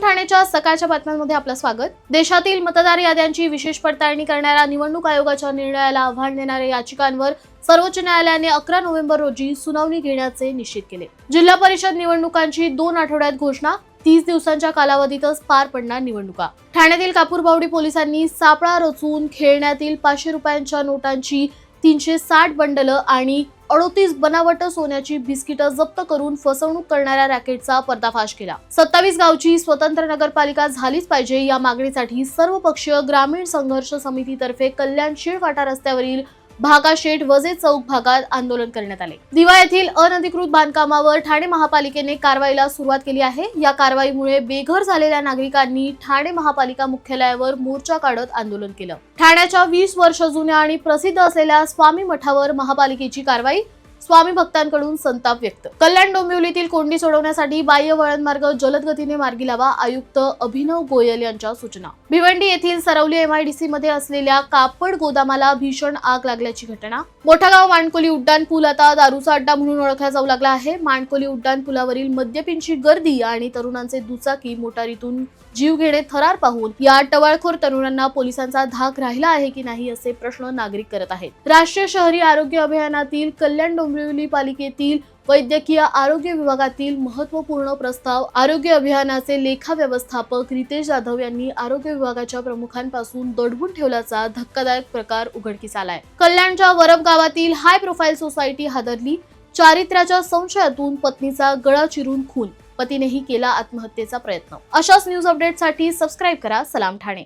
ठाण्याच्या सकाळच्या बातम्यांमध्ये आपलं स्वागत. देशातील मतदार याद्यांची विशेष पडताळणी करणाऱ्या निवडणूक आयोगाच्या निर्णयाला आव्हान देणाऱ्या याचिकांवर सर्वोच्च न्यायालयाने अकरा नोव्हेंबर रोजी सुनावणी घेण्याचे निश्चित केले. जिल्हा परिषद निवडणुकांची दोन आठवड्यात घोषणा तीस दिवसांच्या कालावधीतच पार पडणार निवडणुका. ठाण्यातील कापूरबावडी पोलिसांनी सापळा रचून खेळण्यातील पाचशे रुपयांच्या नोटांची तीनशे साठ बंडलं आणि अडोतीस बनावट सोन्याची बिस्किटं जप्त करून फसवणूक करणाऱ्या रॅकेटचा पर्दाफाश केला. सत्तावीस गावची स्वतंत्र नगरपालिका झालीच पाहिजे या मागणीसाठी सर्वपक्षीय ग्रामीण संघर्ष समितीतर्फे कल्याण शिळवाटा रस्त्यावरील भागाशेठ वजे चौक भागात आंदोलन करण्यात आले. दिवा येथील अनधिकृत बांधकामावर ठाणे महापालिकेने कारवाईला सुरुवात केली आहे. या कारवाईमुळे बेघर झालेल्या नागरिकांनी ठाणे महापालिका मुख्यालयावर मोर्चा काढत आंदोलन केलं. ठाण्याच्या वीस वर्ष जुन्या आणि प्रसिद्ध असलेल्या स्वामी मठावर महापालिकेची कारवाई स्वामी भक्तांकडून संताप व्यक्त. कल्याण डोंबिवलीतील कोंडी सोडवण्यासाठी बाह्य वळणमार्ग जलद गतीने मार्गी लावा आयुक्त अभिनव गोयल यांच्या सूचना. भिवंडी येथील सरवली एमआयडीसी मध्ये असलेल्या कापड गोदामाला भीषण आग लागल्याची घटना. मोठागाव मांडकोली उड्डाण पूल आता दारूचा अड्डा म्हणून ओळखला जाऊ लागला आहे. मांडकोली उड्डाण पुलावरील मद्यपींची गर्दी आणि तरुणांचे दुचाकी मोटारीतून जीव घेणे थरार पाहून या टवाळखोर तरुणांना पोलिसांचा धाक राहिला आहे की नाही असे प्रश्न नागरिक करत आहेत. राष्ट्रीय शहरी आरोग्य अभियानातील कल्याण डोंबिवली पालिकेतील वैद्यकीय आरोग्य विभागातील महत्त्वपूर्ण प्रस्ताव आरोग्य अभियानाचे लेखा व्यवस्थापक रितेश जाधव यांनी आरोग्य विभागाच्या प्रमुखांपासून दडवून ठेवल्याचा धक्कादायक प्रकार उघडकीस आलाय. कल्याणच्या वरब गावातील हाय प्रोफाईल सोसायटी हादरली. चारित्र्याच्या संशयातून पत्नीचा गळा चिरून खून. पतीनेही केला आत्महत्येचा प्रयत्न. अशाच न्यूज अपडेटसाठी सबस्क्राईब करा. सलाम ठाणे.